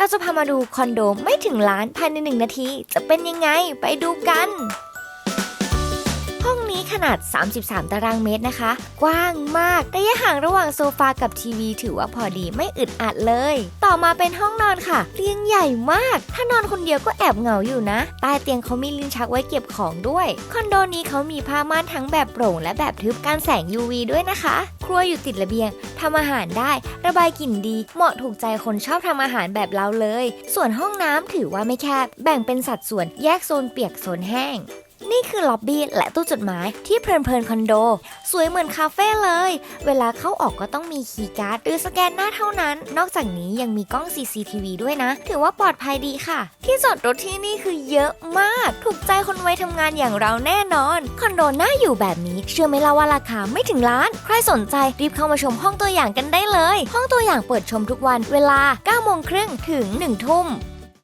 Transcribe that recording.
เราจะพามาดูคอนโดไม่ถึงล้านภายในหนึ่งนาที จะเป็นยังไงไปดูกัน ห้องนี้ขนาด 33 ตารางเมตรนะคะ กว้างมากระยะห่างระหว่างโซฟากับทีวี ถือว่าพอดีไม่อึดอัดเลย ต่อมาเป็นห้องนอนค่ะเตียงใหญ่มาก ถ้านอนคนเดียวก็แอบเหงาอยู่นะ ใต้เตียงเขามีลิ้นชักไว้เก็บของด้วย คอนโดนี้เขามีผ้าม่านทั้งแบบโปร่ง และแบบทึบกันแสง UV ด้วยนะคะ ครัวอยู่ติดระเบียง ทำอาหารได้ระบายกลิ่นดี เหมาะถูกใจคนชอบทำอาหารแบบเราเลย ส่วนห้องน้ำถือว่าไม่แคบ แบ่งเป็นสัดส่วนแยกโซนเปียกโซนแห้ง นี่คือล็อบบี้และตู้จดหมายที่เพลินเพลินคอนโด สวยเหมือนคาเฟ่เลย เวลาเข้าออกก็ต้องมีคีย์การ์ดหรือสแกนหน้าเท่านั้น นอกจากนี้ยังมีกล้อง CCTV ด้วยนะ ถือว่าปลอดภัยดีค่ะ ที่จอดรถที่นี่คือเยอะมาก ถูกใจคนไว้ทำงานอย่างเราแน่นอน คอนโดน่าอยู่แบบนี้ เชื่อไหมล่ะว่าราคาไม่ถึงล้าน ใครสนใจรีบเข้ามาชมห้องตัวอย่างกันได้เลย ห้องตัวอย่างเปิดชมทุกวัน เวลา9โมงครึ่งถึง1ทุ่ม